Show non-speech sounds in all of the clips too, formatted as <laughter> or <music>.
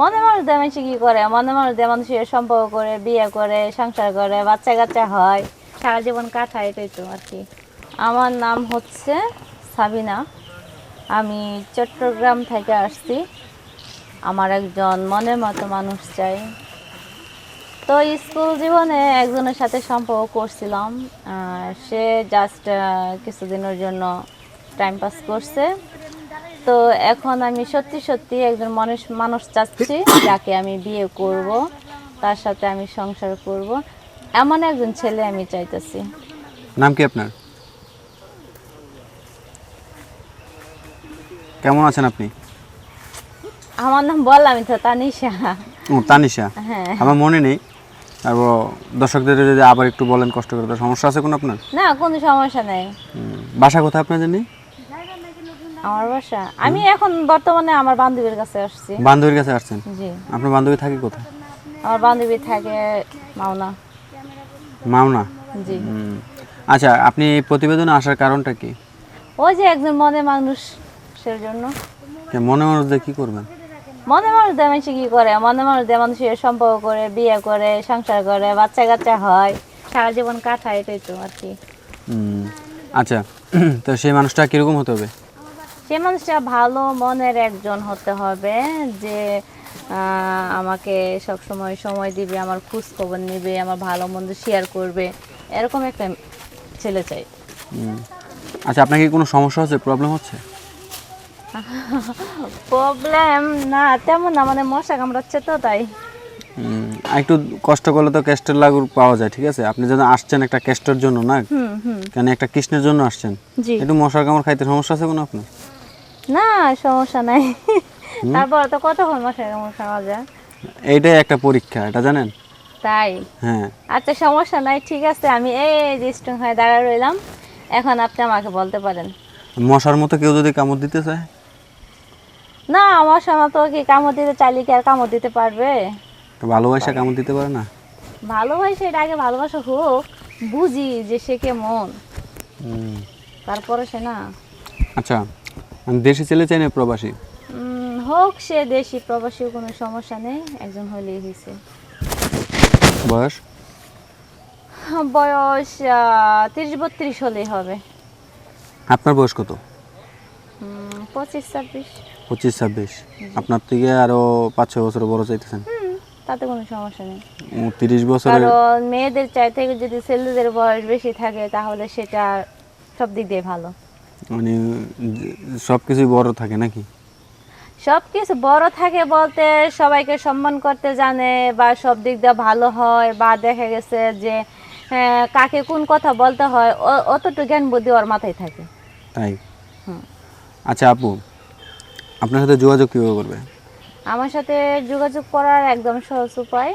মনে দিয়ে মানুষ কি করে? মনে দিয়ে মানুষের সম্পর্ক করে, বিয়ে করে, সংসার করে বাচ্চা কাচ্চা হয়। সারা জীবন কাটায় এটাই তো আর কি। আমার নাম হচ্ছে সাবিনা। আমি চট্টগ্রাম থেকে আসছি। আমার একজন মনের মতো মানুষ চাই। তো স্কুল জীবনে একজনের সাথে সম্পর্ক করছিলাম। সে জাস্ট কিছুদিনের জন্য টাইম পাস করছে। তো এখন আমি সত্যি সত্যি একজন মানুষ মানুষ চাচ্ছি যাকে আমি বিয়ে করব তার সাথে আমি সংসার করব। এমন একজন ছেলে আমি চাইতেছি। নাম কি আপনার? কেমন আছেন আপনি? আমার নাম বললামই তো তানিশা। ও তানিশা। হ্যাঁ। আমার মনে নেই। তারপর দর্শকদের যদি আবার একটু বলেন কষ্ট করে সমস্যা আছে কোনো আপনার? না কোনো সমস্যা নেই। বাসা কোথায় আপনার জানি? আমার বাসা। আমি এখন বর্তমানে আমার বান্ধবীর কাছে আসছি। বান্ধবীর কাছে আসছেন? জি। আপনার বান্ধবী থাকে কোথায়? আমার বান্ধবী থাকে মাওনা। মাওনা? জি। আচ্ছা আপনি প্রতিবেদনে আসার কারণটা কি? ওই যে একজন মনে মানুষ সের জন্য। কে মনে মানুষদের কি করবেন? মনে মানুষ দিয়ে মানুষ কি করে? মনে মানুষ দিয়ে মানুষের সম্পর্ক করে বিয়ে করে সংসার করে বাচ্চা কাচ্চা হয় সারা জীবন কাটায় এটাই তো আর কি। হুম, আচ্ছা <clears throat> তো সেই মানুষটা কীরকম হতে হবে? সে মানুষটা ভালো মনের একজন হতে হবে যে আমাকে সব সময় সময় দিবে আমার খোঁজ খবর নেবে আমার ভালো মন্দ শেয়ার করবে। এরকম একটা ছেলে চাই। আচ্ছা আপনার কি কোনো সমস্যা হচ্ছে? প্রবলেম হচ্ছে? <laughs> প্রবলেম না তেমন না মানে মশা কামড়াচ্ছে তো তাই। একটু কষ্ট করলে তো ক্যাস্টের লাগুর পাওয়া যায় ঠিক আছে? আপনি যদি আসছেন একটা ক্যাস্টের জন্য না? কেন একটা কৃষ্ণের জন্য আসছেন? একটু মশার কামড় খাইতে সমস্যা আছে কোনো আপনার? না সমস্যা নাই। তারপর তো কতক্ষণ মশা কামড় খাওয়া যায় এইটাই একটা পরীক্ষা এটা জানেন? তাই? হ্যাঁ। আচ্ছা সমস্যা নাই ঠিক আছে আমি এই যে স্ট্রং হয়ে দাঁড়া রইলাম। এখন আপনি আমাকে বলতে পারেন। মশার মতো কেউ যদি কামড় দিতে চায়? না কি কামড় দিতে চাইলে কি আর কামড় দিতে পারবে? ভালোবাসা কামড় দিতে পারে না? ভালোবাসে এটা আগে ভালোবাসা হোক বুঝি যে সে কেমন। তারপরে সে না। আচ্ছা দেশি ছেলে চাই না প্রবাসী? হোক সে দেশি প্রবাসী কোনো সমস্যা নেই একজন হলেই হয়েছে। বয়স? বয়স তিরিশ বত্রিশ হলেই হবে। আপনার বয়স কত? পঁচিশ ছাব্বিশ। পঁচিশ ছাব্বিশ। আপনার থেকে আরও পাঁচ ছয় বছর বড় চাইতেছেন? তাতে কোনো সমস্যা নেই। তিরিশ বছরের কারণ মেয়েদের চাইতে যদি ছেলেদের বয়স বেশি থাকে তাহলে সেটা সব দিক দিয়ে ভালো। মানে সব কিছুই বড় থাকে নাকি? সব কিছু বড় থাকে বলতে সবাইকে সম্মান করতে জানে বা সব দিক দিয়ে ভালো হয় বা দেখা গেছে যে আহ, কাকে কোন কথা বলতে হয় ও- অতটুকু জ্ঞান বুদ্ধি ওর মাথায় থাকে। তাই। আচ্ছা আপু আপনার সাথে যোগাযোগ কীভাবে করবে? আমার সাথে যোগাযোগ করার একদম সহজ উপায়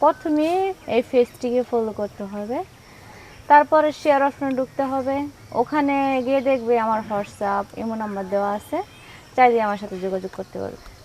প্রথমে এই ফেসটিকে ফলো করতে হবে। তারপরে শেয়ার অপশনে ঢুকতে হবে। ওখানে গিয়ে দেখবে আমার হোয়াটসঅ্যাপ এমন নাম্বার দেওয়া আছে। চাইলে আমার সাথে যোগাযোগ করতে পারবে।